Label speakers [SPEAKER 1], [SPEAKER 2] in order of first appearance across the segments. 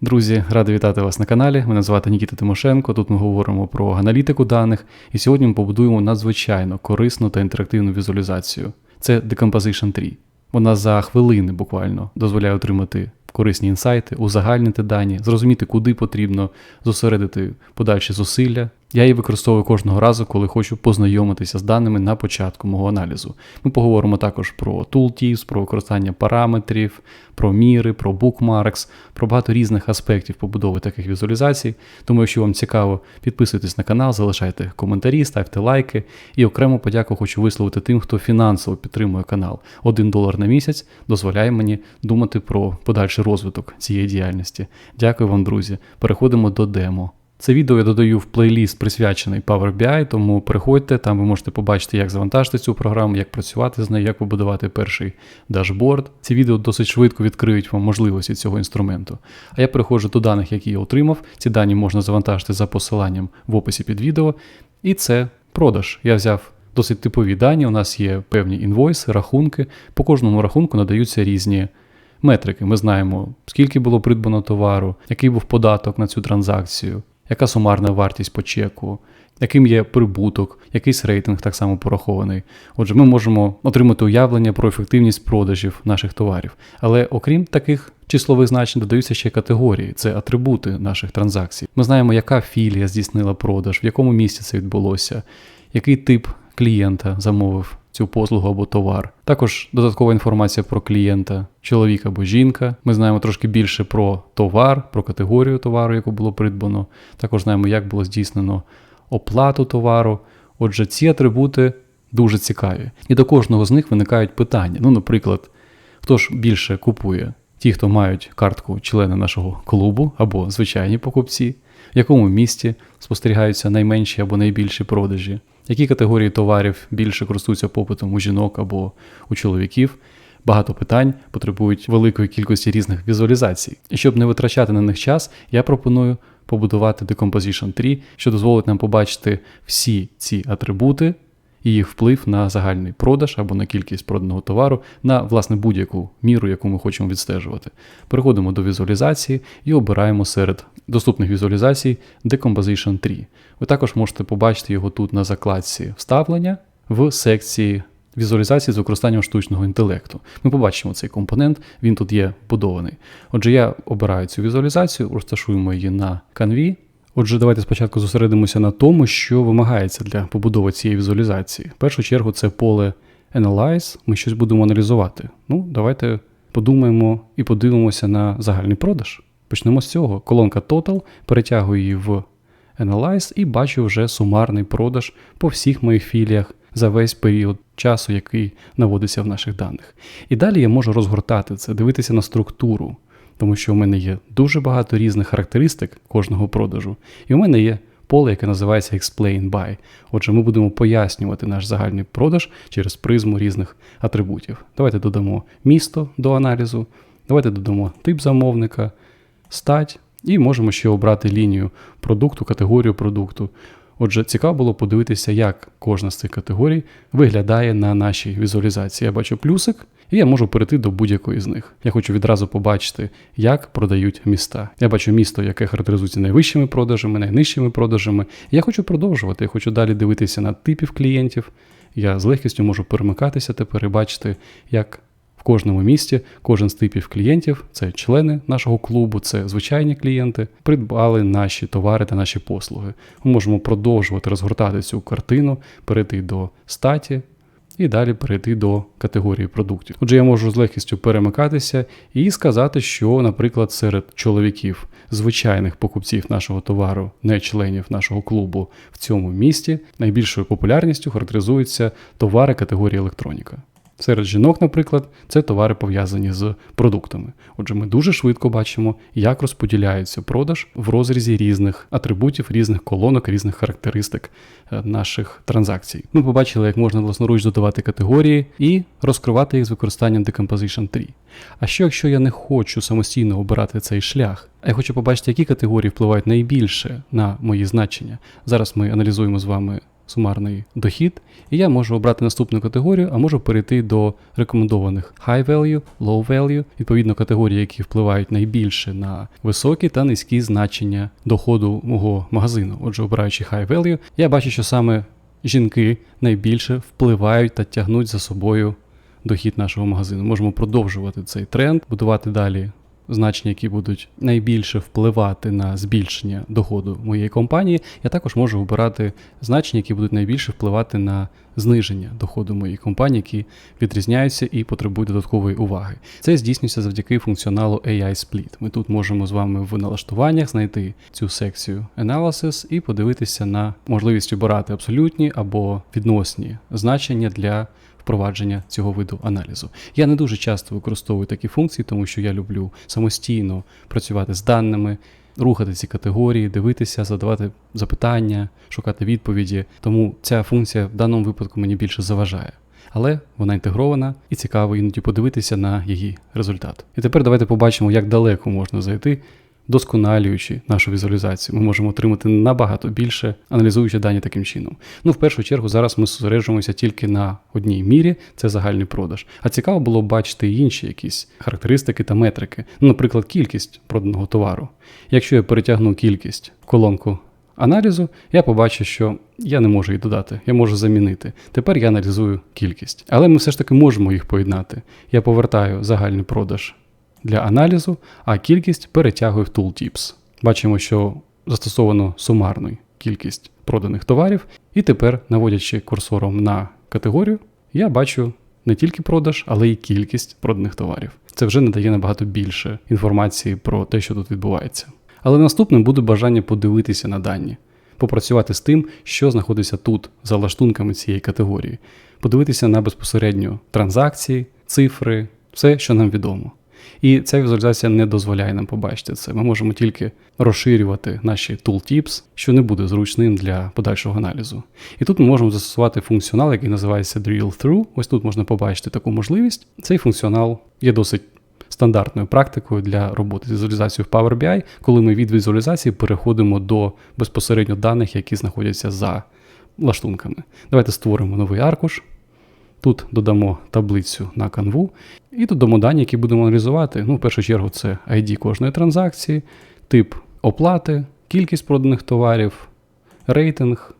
[SPEAKER 1] Друзі, радий вітати вас на каналі. Мене звати Нікіта Тимошенко. Тут ми говоримо про аналітику даних, і сьогодні ми побудуємо надзвичайно корисну та інтерактивну візуалізацію. Це Decomposition 3. Вона за хвилини буквально дозволяє отримати корисні інсайти, узагальнити дані, зрозуміти, куди потрібно зосередити подальші зусилля. Я її використовую кожного разу, коли хочу познайомитися з даними на початку мого аналізу. Ми поговоримо також про tooltips, про використання параметрів, про міри, про bookmarks, про багато різних аспектів побудови таких візуалізацій. Тому, якщо вам цікаво, підписуйтесь на канал, залишайте коментарі, ставте лайки. І окремо подяку хочу висловити тим, хто фінансово підтримує канал. Один долар на місяць дозволяє мені думати про подальший розвиток цієї діяльності. Дякую вам, друзі. Переходимо до демо. Це відео я додаю в плейліст присвячений Power BI, тому переходьте, там ви можете побачити, як завантажити цю програму, як працювати з нею, як побудувати перший дашборд. Ці відео досить швидко відкриють вам можливості цього інструменту. А я переходжу до даних, які я отримав. Ці дані можна завантажити за посиланням в описі під відео. І це продаж. Я взяв досить типові дані. У нас є певні інвойси, рахунки. По кожному рахунку надаються різні. Метрики, ми знаємо, скільки було придбано товару, який був податок на цю транзакцію, яка сумарна вартість по чеку, яким є прибуток, якийсь рейтинг так само порахований. Отже, ми можемо отримати уявлення про ефективність продажів наших товарів. Але окрім таких числових значень, додаються ще категорії, це атрибути наших транзакцій. Ми знаємо, яка філія здійснила продаж, в якому місці це відбулося, який тип клієнта замовив. Цю послугу або товар. Також додаткова інформація про клієнта, чоловік або жінка. Ми знаємо трошки більше про товар, про категорію товару, яку було придбано. Також знаємо, як було здійснено оплату товару. Отже, ці атрибути дуже цікаві. І до кожного з них виникають питання. Ну, наприклад, хто ж більше купує? Ті, хто мають картку члена нашого клубу або звичайні покупці, в якому місті спостерігаються найменші або найбільші продажі, які категорії товарів більше користуються попитом у жінок або у чоловіків. Багато питань потребують великої кількості різних візуалізацій. І щоб не витрачати на них час, я пропоную побудувати Decomposition 3, що дозволить нам побачити всі ці атрибути і вплив на загальний продаж або на кількість проданого товару, на власне будь-яку міру, яку ми хочемо відстежувати. Переходимо до візуалізації і обираємо серед доступних візуалізацій Decomposition 3. Ви також можете побачити його тут на закладці вставлення в секції. Візуалізації з використанням штучного інтелекту. Ми побачимо цей компонент, він тут є будований. Отже, я обираю цю візуалізацію, розташуємо її на канві. Отже, давайте спочатку зосередимося на тому, що вимагається для побудови цієї візуалізації. В першу чергу це поле Analyze, ми щось будемо аналізувати. Ну, давайте подумаємо і подивимося на загальний продаж. Почнемо з цього. Колонка Total, перетягую її в Analyze і бачу вже сумарний продаж по всіх моїх філіях за весь період часу, який наводиться в наших даних. І далі я можу розгортати це, дивитися на структуру, тому що у мене є дуже багато різних характеристик кожного продажу, і у мене є поле, яке називається Explain By. Отже, ми будемо пояснювати наш загальний продаж через призму різних атрибутів. Давайте додамо місто до аналізу, давайте додамо тип замовника, стать, і можемо ще обрати лінію продукту, категорію продукту. Отже, цікаво було подивитися, як кожна з цих категорій виглядає на нашій візуалізації. Я бачу плюсик, і я можу перейти до будь-якої з них. Я хочу відразу побачити, як продають міста. Я бачу місто, яке характеризується найвищими продажами, найнижчими продажами. І я хочу продовжувати. Я хочу далі дивитися на типів клієнтів. Я з легкістю можу перемикатися тепер і бачити, як в кожному місті кожен з типів клієнтів, це члени нашого клубу, це звичайні клієнти, придбали наші товари та наші послуги. Ми можемо продовжувати розгортати цю картину, перейти до статі. І далі перейти до категорії продуктів. Отже, я можу з легкістю перемикатися і сказати, що, наприклад, серед чоловіків, звичайних покупців нашого товару, не членів нашого клубу в цьому місті, найбільшою популярністю характеризуються товари категорії електроніка. Серед жінок, наприклад, це товари пов'язані з продуктами. Отже, ми дуже швидко бачимо, як розподіляється продаж в розрізі різних атрибутів, різних колонок, різних характеристик е, наших транзакцій. Ми побачили, як можна власноруч додавати категорії і розкривати їх з використанням Decomposition 3. А що якщо я не хочу самостійно обирати цей шлях? А я хочу побачити, які категорії впливають найбільше на мої значення. Зараз ми аналізуємо з вами сумарний дохід, і я можу обрати наступну категорію, а можу перейти до рекомендованих high value, low value, відповідно категорії, які впливають найбільше на високі та низькі значення доходу мого магазину. Отже, обираючи high value, я бачу, що саме жінки найбільше впливають та тягнуть за собою дохід нашого магазину. Можемо продовжувати цей тренд, будувати далі значення, які будуть найбільше впливати на збільшення доходу моєї компанії. Я також можу обирати значення, які будуть найбільше впливати на зниження доходу моєї компанії, які відрізняються і потребують додаткової уваги. Це здійснюється завдяки функціоналу AI Split. Ми тут можемо з вами в налаштуваннях знайти цю секцію Analysis і подивитися на можливість обирати абсолютні або відносні значення для впровадження цього виду аналізу. Я не дуже часто використовую такі функції, тому що я люблю самостійно працювати з даними, рухати ці категорії, дивитися, задавати запитання, шукати відповіді. Тому ця функція в даному випадку мені більше заважає. Але вона інтегрована і цікаво іноді подивитися на її результат. І тепер давайте побачимо, як далеко можна зайти досконалюючи нашу візуалізацію, ми можемо отримати набагато більше, аналізуючи дані таким чином. Ну, в першу чергу, зараз ми зосереджуємося тільки на одній мірі, це загальний продаж. А цікаво було бачити інші якісь характеристики та метрики, ну, наприклад, кількість проданого товару. Якщо я перетягну кількість в колонку. Аналізу я побачу, що я не можу її додати, я можу замінити. Тепер я аналізую кількість. Але ми все ж таки можемо їх поєднати. Я повертаю загальний продаж для аналізу, а кількість перетягую в Tooltips. Бачимо, що застосовано сумарну кількість проданих товарів, і тепер, наводячи курсором на категорію, я бачу не тільки продаж, але й кількість проданих товарів. Це вже надає набагато більше інформації про те, що тут відбувається. Але наступним буде бажання подивитися на дані, попрацювати з тим, що знаходиться тут, за лаштунками цієї категорії, подивитися на безпосередньо транзакції, цифри, все, що нам відомо. І ця візуалізація не дозволяє нам побачити це. Ми можемо тільки розширювати наші tooltips, що не буде зручним для подальшого аналізу. І тут ми можемо застосувати функціонал, який називається Drill Through. Ось тут можна побачити таку можливість. Цей функціонал є досить стандартною практикою для роботи з візуалізацією в Power BI, коли ми від візуалізації переходимо до безпосередньо даних, які знаходяться за лаштунками. Давайте створимо новий аркуш. Тут додамо таблицю на канву і додамо дані, які будемо аналізувати. Ну, В першу чергу, це ID кожної транзакції, тип оплати, кількість проданих товарів, рейтинг.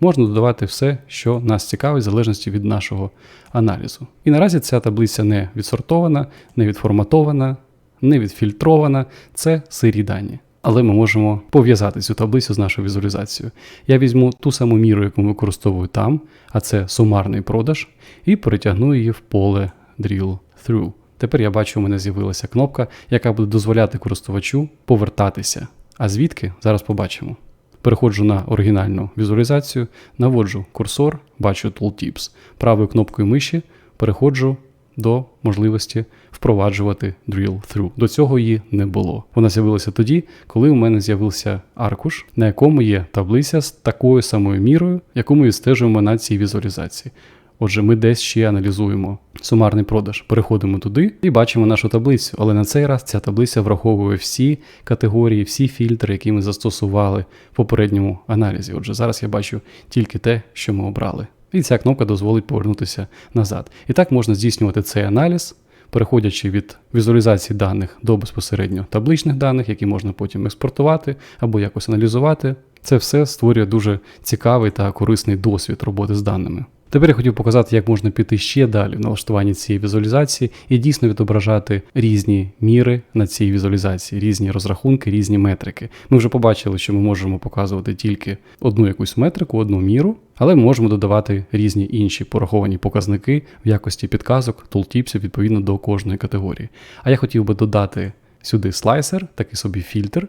[SPEAKER 1] Можна додавати все, що нас цікавить, в залежності від нашого аналізу. І наразі ця таблиця не відсортована, не відформатована, не відфільтрована. Це сирі дані але ми можемо пов'язати цю таблицю з нашою візуалізацією. Я візьму ту саму міру, яку використовую там, а це сумарний продаж, і перетягну її в поле Drill Through. Тепер я бачу, у мене з'явилася кнопка, яка буде дозволяти користувачу повертатися. А звідки зараз побачимо. Переходжу на оригінальну візуалізацію, наводжу курсор, бачу Tooltips. Правою кнопкою миші переходжу до можливості впроваджувати drill through. До цього її не було. Вона з'явилася тоді, коли у мене з'явився аркуш, на якому є таблиця з такою самою мірою, яку ми відстежуємо на цій візуалізації. Отже, ми десь ще аналізуємо сумарний продаж, переходимо туди і бачимо нашу таблицю. Але на цей раз ця таблиця враховує всі категорії, всі фільтри, які ми застосували в попередньому аналізі. Отже, зараз я бачу тільки те, що ми обрали. І ця кнопка дозволить повернутися назад. І так можна здійснювати цей аналіз, переходячи від візуалізації даних до безпосередньо табличних даних, які можна потім експортувати або якось аналізувати. Це все створює дуже цікавий та корисний досвід роботи з даними. Тепер я хотів показати, як можна піти ще далі в налаштуванні цієї візуалізації і дійсно відображати різні міри на цій візуалізації, різні розрахунки, різні метрики. Ми вже побачили, що ми можемо показувати тільки одну якусь метрику, одну міру, але ми можемо додавати різні інші пораховані показники в якості підказок, тултіпсів відповідно до кожної категорії. А я хотів би додати сюди слайсер, такий собі фільтр,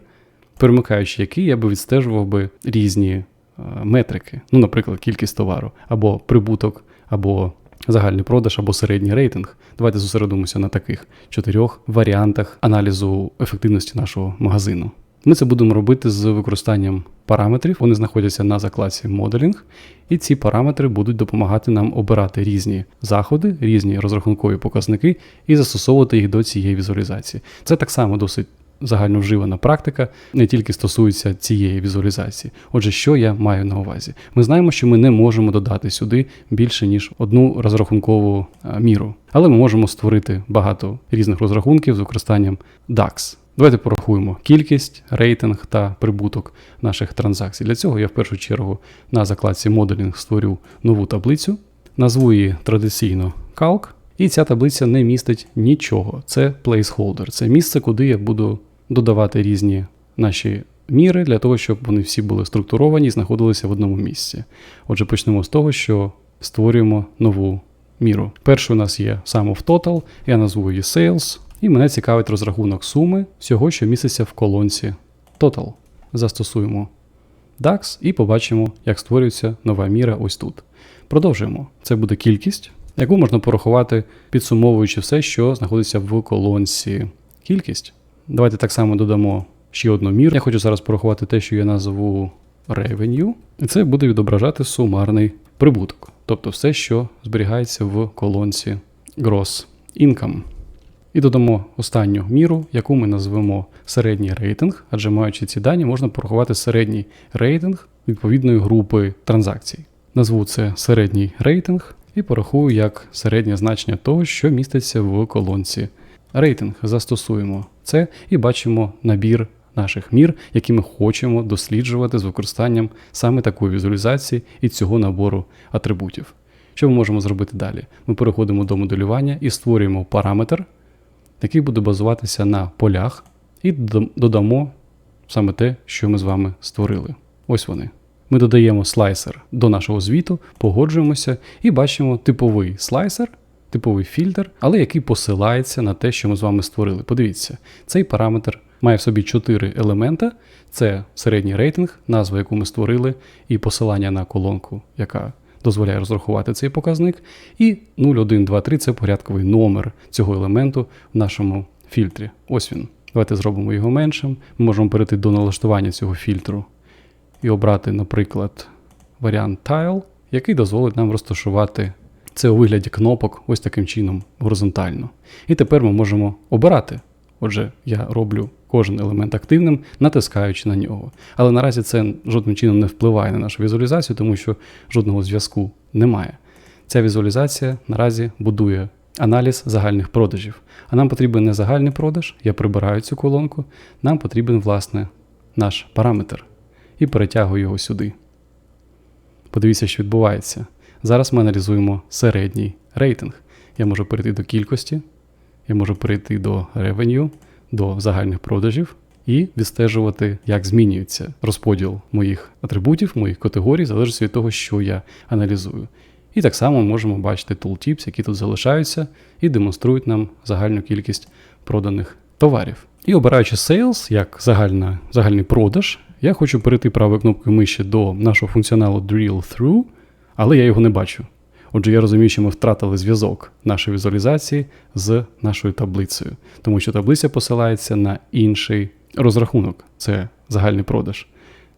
[SPEAKER 1] перемикаючи який я би відстежував би різні метрики, ну, наприклад, кількість товару, або прибуток, або загальний продаж, або середній рейтинг. Давайте зосередимося на таких чотирьох варіантах аналізу ефективності нашого магазину. Ми це будемо робити з використанням параметрів. Вони знаходяться на закладці моделінг, і ці параметри будуть допомагати нам обирати різні заходи, різні розрахункові показники і застосовувати їх до цієї візуалізації. Це так само досить загальновживана практика, не тільки стосується цієї візуалізації. Отже, що я маю на увазі? Ми знаємо, що ми не можемо додати сюди більше ніж одну розрахункову міру, але ми можемо створити багато різних розрахунків з використанням DAX. Давайте порахуємо кількість, рейтинг та прибуток наших транзакцій. Для цього я в першу чергу на закладці моделінг створю нову таблицю, назву її традиційно Calc, і ця таблиця не містить нічого. Це placeholder, це місце, куди я буду додавати різні наші міри для того, щоб вони всі були структуровані і знаходилися в одному місці. Отже, почнемо з того, що створюємо нову міру. Перший у нас є sum of total, я назву її sales, і мене цікавить розрахунок суми всього, що міститься в колонці total. Застосуємо DAX і побачимо, як створюється нова міра ось тут. Продовжуємо. Це буде кількість, яку можна порахувати, підсумовуючи все, що знаходиться в колонці кількість. Давайте так само додамо ще одну міру. Я хочу зараз порахувати те, що я назву revenue, і це буде відображати сумарний прибуток, тобто все, що зберігається в колонці Gross Income. І додамо останню міру, яку ми назвемо середній рейтинг, адже маючи ці дані, можна порахувати середній рейтинг відповідної групи транзакцій. Назву це середній рейтинг і порахую як середнє значення того, що міститься в колонці. Рейтинг застосуємо це і бачимо набір наших мір, які ми хочемо досліджувати з використанням саме такої візуалізації і цього набору атрибутів. Що ми можемо зробити далі? Ми переходимо до моделювання і створюємо параметр, який буде базуватися на полях, і додамо саме те, що ми з вами створили. Ось вони. Ми додаємо слайсер до нашого звіту, погоджуємося і бачимо типовий слайсер, типовий фільтр, але який посилається на те, що ми з вами створили. Подивіться, цей параметр має в собі чотири елемента: це середній рейтинг, назва, яку ми створили, і посилання на колонку, яка дозволяє розрахувати цей показник. І 0123 це порядковий номер цього елементу в нашому фільтрі. Ось він. Давайте зробимо його меншим. Ми можемо перейти до налаштування цього фільтру і обрати, наприклад, варіант Tile, який дозволить нам розташувати це у вигляді кнопок ось таким чином горизонтально. І тепер ми можемо обирати. Отже, я роблю кожен елемент активним, натискаючи на нього. Але наразі це жодним чином не впливає на нашу візуалізацію, тому що жодного зв'язку немає. Ця візуалізація наразі будує аналіз загальних продажів. А нам потрібен не загальний продаж, я прибираю цю колонку, нам потрібен, власне, наш параметр. І перетягую його сюди. Подивіться, що відбувається. Зараз ми аналізуємо середній рейтинг. Я можу перейти до кількості, я можу перейти до revenue, до загальних продажів і відстежувати, як змінюється розподіл моїх атрибутів, моїх категорій, залежить від того, що я аналізую. І так само можемо бачити tooltips, які тут залишаються, і демонструють нам загальну кількість проданих товарів. І обираючи Sales як загальна, загальний продаж, я хочу перейти правою кнопкою миші до нашого функціоналу Drill Through, але я його не бачу. Отже, я розумію, що ми втратили зв'язок нашої візуалізації з нашою таблицею, тому що таблиця посилається на інший розрахунок це загальний продаж.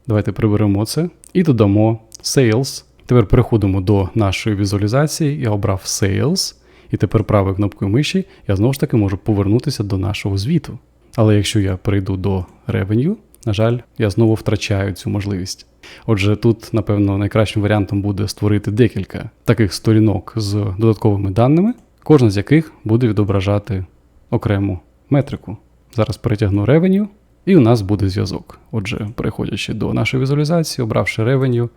[SPEAKER 1] Давайте приберемо це і додамо Sales. Тепер переходимо до нашої візуалізації. Я обрав Sales, і тепер правою кнопкою миші я знову ж таки можу повернутися до нашого звіту. Але якщо я перейду до Revenue, на жаль, я знову втрачаю цю можливість. Отже, тут, напевно, найкращим варіантом буде створити декілька таких сторінок з додатковими даними, кожна з яких буде відображати окрему метрику. Зараз перетягну Revenue, і у нас буде зв'язок. Отже, переходячи до нашої візуалізації, обравши Revenue,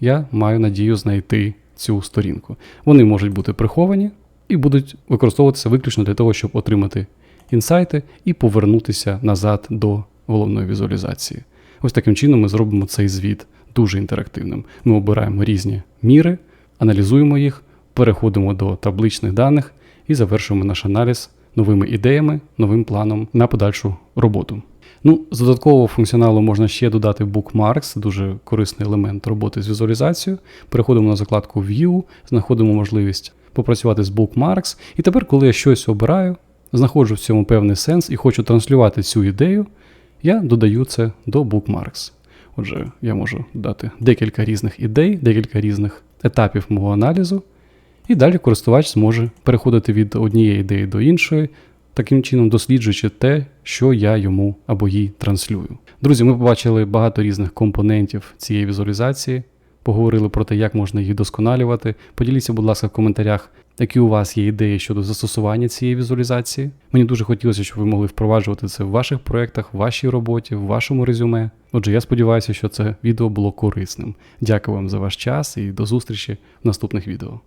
[SPEAKER 1] я маю надію знайти цю сторінку. Вони можуть бути приховані і будуть використовуватися виключно для того, щоб отримати інсайти і повернутися назад до головної візуалізації. Ось таким чином ми зробимо цей звіт дуже інтерактивним. Ми обираємо різні міри, аналізуємо їх, переходимо до табличних даних і завершуємо наш аналіз новими ідеями, новим планом на подальшу роботу. Ну, З додаткового функціоналу можна ще додати Bookmarks, дуже корисний елемент роботи з візуалізацією. Переходимо на закладку View, знаходимо можливість попрацювати з Bookmarks. І тепер, коли я щось обираю, знаходжу в цьому певний сенс і хочу транслювати цю ідею, я додаю це до Bookmarks. Отже, я можу дати декілька різних ідей, декілька різних етапів мого аналізу, і далі користувач зможе переходити від однієї ідеї до іншої, таким чином досліджуючи те, що я йому або їй транслюю. Друзі, ми побачили багато різних компонентів цієї візуалізації, поговорили про те, як можна їх вдосконалювати. Поділіться, будь ласка, в коментарях, які у вас є ідеї щодо застосування цієї візуалізації. Мені дуже хотілося, щоб ви могли впроваджувати це в ваших проєктах, в вашій роботі, в вашому резюме. Отже, я сподіваюся, що це відео було корисним. Дякую вам за ваш час і до зустрічі в наступних відео.